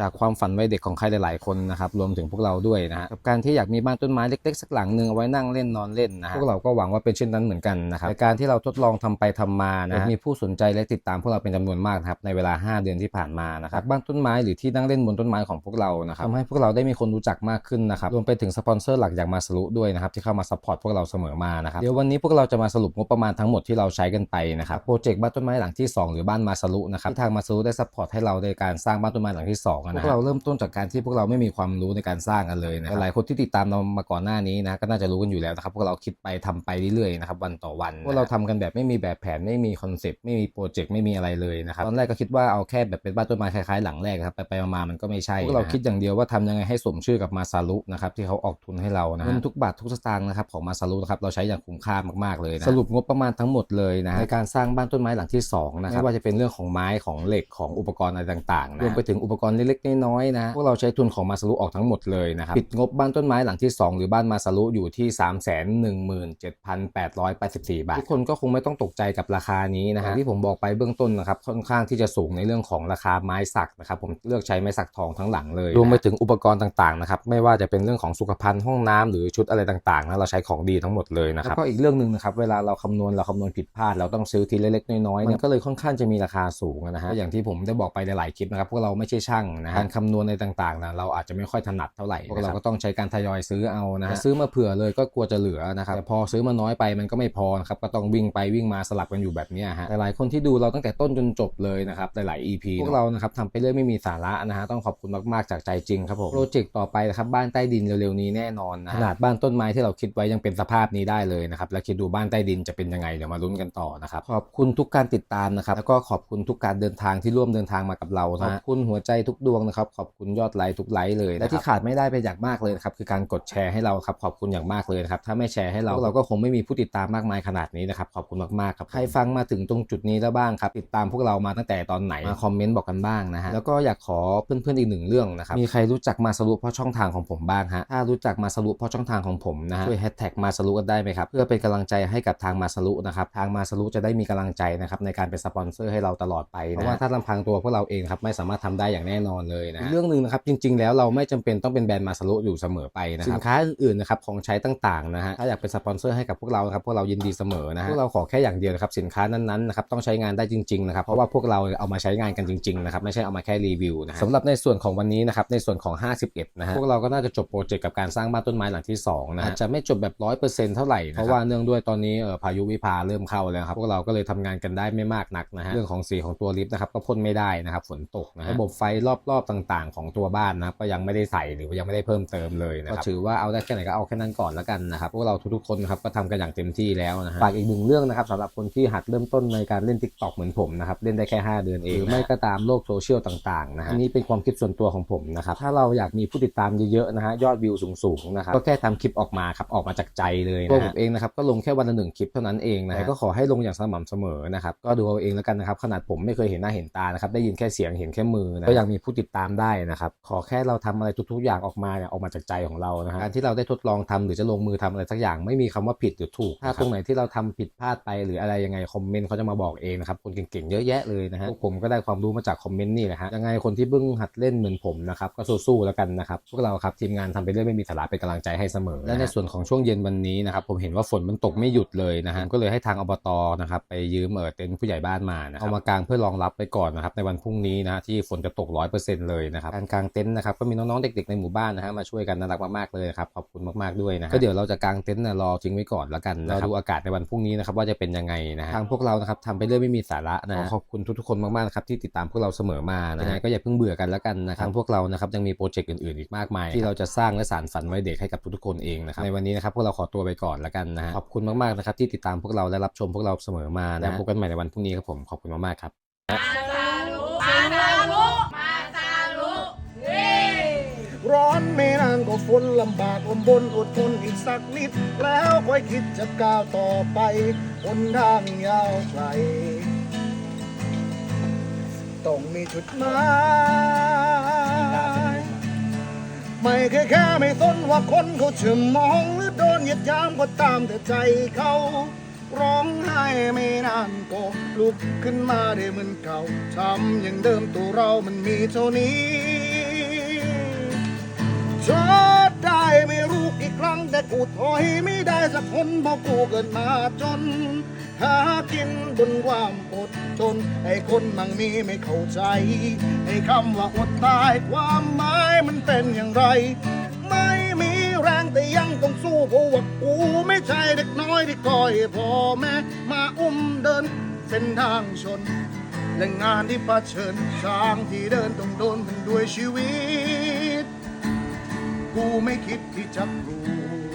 จากความฝันวัยเด็กของใครหลายๆคนนะครับรวมถึงพวกเราด้วยนะฮะกับการที่อยากมีบ้านต้นไม้เล็กๆสักหลังหนึ่งเอาไว้นั่งเล่นนอนเล่นนะฮะพวกเราก็หวังว่าเป็นเช่นนั้นเหมือนกันนะครับในการที่เราทดลองทำไปทำมานะฮะมีผู้สนใจและติดตามพวกเราเป็นจำนวนมากนะครับในเวลา 5 เดือนที่ผ่านมานะครับบ้านต้นไม้หรือที่นั่งเล่นบนต้นไม้ของพวกเรานะครับทำให้พวกเราได้มีคนรู้จักมากขึ้นนะครับรวมไปถึงสปอนเซอร์หลักอย่างมาสรุด้วยนะครับที่เข้ามาซัพพอร์ตพวกเราเสมอมานะครับเดี๋ยววันนี้พวกเราจะมาสรุปงบประมาณทั้งหมดที่เราใช้กันไปนะครับโปรเจกต์บ้านต้นไม้หลังที่ 2 หรือบ้านมาสรุนะครับที่ทางมาสรุได้ซัพพอร์ตให้เราในการสร้างบ้านต้นไม้หลังที่2นะพวกเราเริ่มต้นจากการที่พวกเราไม่มีความรู้ในการสร้างกันเลยนะหลายคนที่ติดตามเรามาก่อนหน้านี้นะก็น่าจะรู้กันอยู่แล้วนะครับพวกเราคิดไปทำไปเรื่อยๆนะครับวันต่อวันพวกเราทำกันแบบไม่มีแบบแผนไม่มีคอนเซปต์ไม่มีโปรเจกต์ไม่มีอะไรเลยนะครับตอนแรกก็คิดว่าเอาแค่แบบเป็นบ้านต้นไม้คล้ายๆหลังแรกครับไปไปๆมาๆมันก็ไม่ใช่พวกเราคิดอย่างเดียวว่าทำยังไงให้สมชื่อกับมาซารุนะครับที่เขาออกทุนให้เรานะเงินทุกบาททุกสตางค์นะครับของมาซารุนะครับเราใช้อย่างคุ้มค่ามากๆเลยนะสรุปงบประมาณทั้งหมดเลยนะในการสร้างบ้านต้นไม้หลังที่2นะครับไม่ว่าจะเป็นเรื่องของไม้ของเหล็กของอุปกรณ์อะไรต่างๆนะรวมไปถึงอุปกรณ์เล็กๆน้อยๆนะพวกเราใช้ทุนของมาซารุออกทั้งหมดเลยนะครับปิดงบบ้านต้นไม้หลังที่ 2 หรือบ้านมาซารุอยู่ที่ 3 1 7 8 8 4 บาท ทุกคนก็คงไม่ต้องตกใจกับราคานี้นะฮะที่ผมบอกไปเบื้องต้นนะครับค่อนข้างที่จะสูงในเรื่องของราคาไม้สักนะครับผมเลือกใช้ไม้สักทองทั้งหลังเลยรวมไปถึงอุปกรณ์ต่างๆนะครับไม่ว่าจะเป็นเรื่องของสุขภัณฑ์ห้องน้ำหรือชุดอะไรต่างๆนะเราใช้ของดีทั้งหมดเลยนะครับแล้วก็อีกเรื่องหนึ่งนะครับเวลาเราคำนวณเราคำนวณผิดพลาดเราต้องซื้อทีเล็กๆน้อยๆมันก็เลยค่อนข้างจะมีราคาสูงนะฮะอย่างที่ผมได้บอกไปในหลายคลิปนะครับพวกเราไม่ใช่ช่างนะฮะการคำนวณในต่างๆนะเราอาจจะไม่ค่อยถนัดเท่าไหร่พวกเราก็ต้องใช้การทยอยซื้อเอานะฮะซื้อมาเผื่อเลยก็กลัวจะเหลือนะครับแต่พอซื้อมาน้อยไปมันก็ไม่พอนะครับก็ต้องวิ่งไปวิ่งมาสลับกันอยู่แบบเนี้ยฮะหลายๆคนที่ดูเราตั้งแต่ต้นจนจบเลยนะครับหลายๆ EP พวกเรานะครับทำไปเรื่อยไม่มีสาระนะฮะต้องขอบคุณมากๆจากใจจริงครับผมโปรเจกต์ต่อไปนะครับบ้านใต้ดินเร็วๆนี้แน่นอนนะขนาดบ้านต้นไม้ที่เราคิดไว้ยังเป็นสภาพนี้ได้เลยนะครับแล้วคิดดูบ้านใต้ดินจะเป็นยังไงเดี๋ยวมาลุ้นกันต่อนะครับขอบคุณทุกการติดตามนะครับแล้วก็ขอบคุณทุกการเดินทางที่ร่วมเดินทางมากับเรานะขอบคุณหัวใจทุกดวงนะครับขอบคุณยอดไลค์ทุกไลค์เลยและที่ขาดไม่ได้ไปอย่างมากเลยนะครับคือการกดแชร์ให้เราครับขอบคุณอย่างมากเลยนะครับถ้าไม่แชร์ให้เราพวกเราก็คงไม่มีผู้ติดตามมากมายขนาดนี้นะครับขอบคุณมากๆครับใครฟังมาถึงตรงจุดนี้แล้วบ้างครับติดตามพวกเรามาตั้งแต่ตอนไหนมาคอมเมนต์บอกกันบ้างนะฮะแล้วก็อยากขอเพื่อนๆอีกหนึ่งเรื่องนะครับมีใครรู้จักมาสรุปเพราะช่องทางของผมบ้างฮะถ้ารู้จักมาสรุปเพราะช่องทางของผมนะฮะช่วยแฮชแท็กมาสรุกันได้ไหมครับเพื่อเป็นกำลังใจให้กับทางมาสรุนะครับทางมาสรุจะได้มีกำลังใจนะครับในการเป็นสปอนเซอร์ให้เราตลอดไปนะเพราะว่าถ้าลำพังตัวพวกเราเองครับไม่สามารถทำได้อย่างแน่นอนเลยนะอีกเรื่องหนึ่งนะครับจริง ๆ แล้วเราไม่จำเป็นต้องเป็นแบรนด์มาสรุอยู่เสมอไปนะครับสินค้าอื่นๆนะครับของใช้ต่างๆนะฮะถ้าอยากเป็นสปอนเซอร์ให้กับพวกเราครับพวกเรายินดีเสมอนะฮะพวกเราขอแค่อย่างเดียวนะครับสินค้านั้นๆนะครับต้องใช้งานได้จริงๆนะครับเพราะว่าพวกเราเอามาใช้งานกันจริงๆนะครับไม่ใช่เอามาแค่รีวิวนะฮะสำหรับในส่วนของวันนี้นะครับในส่วนของ 51นะฮะพวกเราก็น่าจะจบโปรเจกต์กับการสร้างบ้านต้นไม้หลังที่2นะฮะอาจจะไม่จบแบบ100%เท่าไหร่นะเพราะว่าเนื่องด้วยตอนนี้เอ่อพายุวิภาเริ่มเข้าแล้วครับพวกเราก็เลยทำงานกันได้ไม่มากนักนะฮะเรื่องของสีของตัวลิฟต์นะครับก็พ่นไม่ได้นะครับฝนตกนะฮะระบบไฟรอบๆต่างๆ ของตัวบ้านนะครับก็ยังไม่ได้ใส่หรือว่ายังไม่ได้เพิ่มเติมเลยนะครับก็ถือว่าเอาได้แค่ไหนก็เอาแค่นั้นก่อนแล้วกันนะครับพวกเราทุกๆคนนะครับก็ทำกันอย่างเต็มที่แล้วนะฮะฝากอีกหนึ่งเรื่องนะครับสำหรับคนที่หัดเริ่มต้นในการเล่น TikTok เหมือนผมนะครับเล่นได้แค่ 5 เดือนเองหรือไม่ก็ตามโลกโซเชียลต่างๆนะฮะอันนี้เป็นความคิดส่วนตัวของผมนะครับถ้าเราอยากมีผู้ติดตามเยอะๆนะฮะยอดวิวสูงๆนะครับก็แค่ทำคลิปออกมาครับออกมาจากใจเลยนะผมเองนะครับก็ลงแค่วันละหนึ่งคลิปเท่านั้นเองนะฮะแต่ก็ขอให้ลงอย่างสม่ำเสมอนะครับก็ดูเอาเองแล้วกันนะครับขนาดผมไม่เคยเห็นหน้าเห็นตานะครับได้ยินแค่เสียงเห็นแค่มือนะก็ยังมีผู้ติดตามได้นะครับ ขอแค่เราทำอะไรทุก ๆ อย่างออกมาเนี่ยออกมาจากใจของเรานะฮะการที่เราได้ทดลองทำหรือจะลงมือทำอะไรสักอย่างไม่มีคำว่าผิดหรือถูก ถ้าตรงไหนที่เราทำผิดพลาดไปหรืออะไรยังไงคอมเมนต์เขาจะมาบอกเองนะครับคนเก่งๆเยอะแยะเลยนะฮะพวกผมก็ได้ความรู้มาจากคอมเมนต์นี่แหละฮะยังไงคนที่เพิ่งหัดเล่นเหมือนผมนะครับก็สู้ๆแล้วกันนะครับพวกเราครับทีมงานทำไปเรื่อยไม่มีสาระเป็นกำลังใจให้เสมอ และในส่วนของช่วงเย็นวันนี้นะครับผมเห็นว่าฝนมันตกไม่หยุดเลยนะฮะก็เลยให้ทางอบตนะครับไปยืมเออเต็นท์ผู้ใหญ่บ้านมานะเอามากางเพื่อรองรับไปก่อนนะครับในวันพรุ่งนี้นะที่ฝนจะตกร้อยเปอร์เซ็นต์เลยนะครับการกางเต็นท์นะครับก็มีน้องๆเด็กๆในหมู่บ้านนะฮะมาช่วยกันน่ารักมากๆเลยครับขอบคุณมากๆด้วยนะก็เดี๋ยวเราจะกางเต็นท์รอทิ้งไว้ก่อนแล้วกันเราดูอากาศในวันพรุ่งนี้นะครับว่าจะเป็นยังไงนะฮะทางพวกเรานะครับทำไปเรื่อยไม่มีสาระนะขอบคุณทุกๆคนมากๆนะครับที่ติดตามพวกเราเสมอมานะฮะก็อย่าเพิ่งเบื่อกันแล้วกันนะครับพวกเรานะครับยังมีโปรเจกต์อื่นๆอีกมากมาย ที่เราจะสร้างและสานฝันไว้เด็กให้กับทุกๆคนเองนะครับในวันนี้นะครับพวกเราขอตัวไปก่อนแล้วกันนะฮะขอบคุณมากๆนะครับที่ติดตามพวกเราและรับชมพวกเราเสมอมานะพบกันใหม่ในวันพรุ่งนี้ครับผมขอบคุณมากๆครับมาซา ร้อนไม่นานก็ฝนลำบากลมบนอดทนอีกสักนิด แล้วค่อยคิดจะก้าวต่อไปบนทางยาวไกลต้องมีจุดหมายไม่แค่แค่ไม่สนว่าคนเขาจะมองหรือโดนเหยียดยามก็ตามแต่ใจเขาร้องไห้ไม่นานก็ลุกขึ้นมาได้เหมือนเก่าทำอย่างเดิมตัวเรามันมีเท่านี้ กูถอยไม่ได้สักคนเพราะกูเกิดมาจน หากินบนความอดทนไอ้คนมั่งมีไม่เข้าใจไอ้คำว่าอดตายความหมายมันเป็นอย่างไร ไม่มีแรงแต่ยังต้องสู้เพราะว่ากูไม่ใช่เด็กน้อยที่คอยพ่อแม่มาอุ้มเดินเส้นทางชน และงานที่ปะเชิญทางที่เดินต้องโดนมันด้วยชีวิต กูไม่คิดที่จะกลัว